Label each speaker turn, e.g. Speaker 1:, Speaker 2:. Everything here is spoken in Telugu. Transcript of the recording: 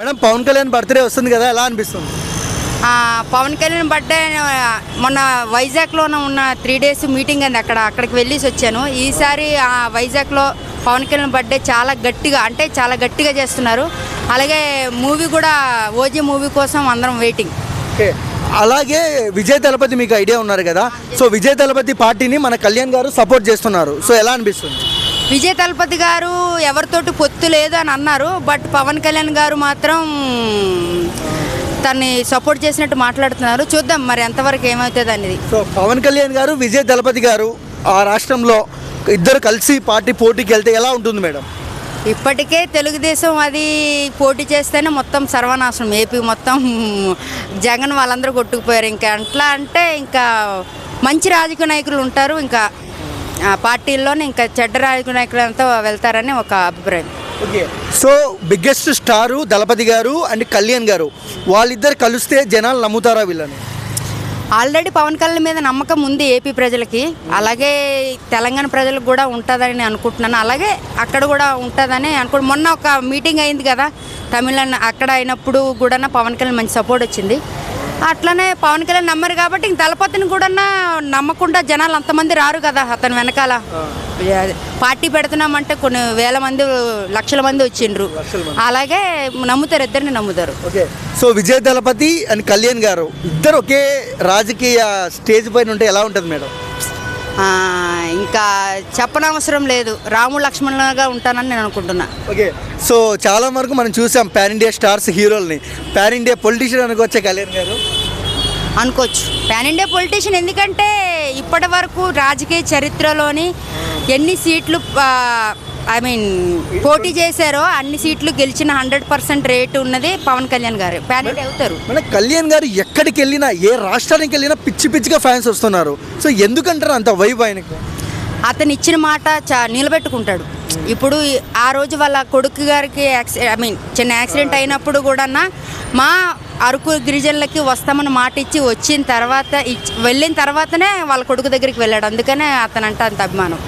Speaker 1: మేడం పవన్ కళ్యాణ్ బర్త్డే వస్తుంది కదా ఎలా అనిపిస్తుంది?
Speaker 2: పవన్ కళ్యాణ్ బర్త్డే మొన్న వైజాగ్లోనే ఉన్న త్రీ డేస్ మీటింగ్ అండి అక్కడ అక్కడికి వెళ్ళేసి వచ్చాను. ఈసారి ఆ వైజాగ్లో పవన్ కళ్యాణ్ బర్త్డే చాలా గట్టిగా అంటే చాలా గట్టిగా చేస్తున్నారు. అలాగే మూవీ కూడా ఓజీ మూవీ కోసం అందరం వెయిటింగ్
Speaker 1: ఓకే. అలాగే విజయ్ దళపతి మీకు ఐడియా ఉన్నారు కదా. సో విజయ్ దళపతి పార్టీని మన కళ్యాణ్ గారు సపోర్ట్ చేస్తున్నారు. సో ఎలా అనిపిస్తుంది?
Speaker 2: విజయ్ తలపతి గారు ఎవరితోటి పొత్తు లేదు అని అన్నారు బట్ పవన్ కళ్యాణ్ గారు మాత్రం తన్ని సపోర్ట్ చేసినట్టు మాట్లాడుతున్నారు. చూద్దాం మరి ఎంతవరకు ఏమవుతుంది అనేది.
Speaker 1: సో పవన్ కళ్యాణ్ గారు విజయ్ దళపతి గారు ఆ రాష్ట్రంలో ఇద్దరు కలిసి పార్టీ పోటీకి వెళ్తే ఎలా ఉంటుంది మేడం?
Speaker 2: ఇప్పటికే తెలుగుదేశం అది పోటీ చేస్తేనే మొత్తం సర్వనాశనం. ఏపీ మొత్తం జగన్ వాళ్ళందరూ కొట్టుకుపోయారు. ఇంకా ఎట్లా అంటే ఇంకా మంచి రాజకీయ నాయకులు ఉంటారు. ఇంకా పార్టీల్లోనే ఇంకా చెడ్డ రాజకీయ నాయకులు అంతా వెళ్తారని ఒక అభిప్రాయం.
Speaker 1: Okay. So biggest star Thalapathy garu and Kalyan గారు వాళ్ళిద్దరు కలిస్తే జనాలు నమ్ముతారా వీళ్ళని?
Speaker 2: ఆల్రెడీ పవన్ కళ్యాణ్ మీద నమ్మకం ఉంది ఏపీ ప్రజలకి. అలాగే తెలంగాణ ప్రజలకు కూడా ఉంటుందని అనుకుంటున్నాను. అలాగే అక్కడ కూడా ఉంటుందని అనుకో మొన్న ఒక మీటింగ్ అయింది కదా తమిళనాడు అక్కడ అయినప్పుడు కూడా పవన్ కళ్యాణ్ మంచి సపోర్ట్ వచ్చింది. అట్లనే పవన్ కళ్యాణ్ నమ్మరు కాబట్టి ఇంక దళపతిని కూడా నమ్మకుండా జనాలు అంతమంది రారు కదా అతని వెనకాల. పార్టీ పెడుతున్నామంటే కొన్ని వేల మంది లక్షల మంది వచ్చిండ్రు. అలాగే నమ్ముతారు ఇద్దరిని నమ్ముతారు.
Speaker 1: Okay. So Vijay Thalapathy and Kalyan garu ఇద్దరు ఒకే రాజకీయ స్టేజ్ పైన ఉంటే ఎలా ఉంటుంది మేడం?
Speaker 2: ఇంకా చెప్పనవసరం లేదు. రాము లక్ష్మణులుగా ఉంటానని నేను అనుకుంటున్నా.
Speaker 1: ఓకే. సో చాలా వరకు మనం చూసాం పాన్ ఇండియా స్టార్స్ హీరోల్ని. పాన్ ఇండియా పొలిటీషియన్ అనుకోవచ్చా కళ్యాణ్ గారు?
Speaker 2: అనుకోవచ్చు. పాన్ ఇండియా పొలిటీషియన్ ఎందుకంటే ఇప్పటి వరకు రాజకీయ చరిత్రలోని ఎన్ని సీట్లు ఐ మీన్ పోటీ చేశారో అన్ని సీట్లు గెలిచిన హండ్రెడ్ పర్సెంట్ రేటు ఉన్నది పవన్ కళ్యాణ్ గారు. ఇండియా అవుతారు.
Speaker 1: మన కళ్యాణ్ గారు ఎక్కడికి వెళ్ళినా ఏ రాష్ట్రానికి వెళ్ళినా పిచ్చి పిచ్చిగా ఫ్యాన్స్ వస్తున్నారు. సో ఎందుకంటారు అంత వైబ్ ఆయనకు?
Speaker 2: అతను ఇచ్చిన మాట చా నిలబెట్టుకుంటాడు. ఇప్పుడు ఆ రోజు వాళ్ళ కొడుకు గారికి యాక్సి ఐ మీన్ చిన్న యాక్సిడెంట్ అయినప్పుడు కూడా మా అరకు గిరిజనులకి వస్తామని మాట ఇచ్చి వచ్చిన తర్వాత ఇచ్చి వెళ్ళిన తర్వాతనే వాళ్ళ కొడుకు దగ్గరికి వెళ్ళాడు. అందుకనే అతనంటే అంత అభిమానం.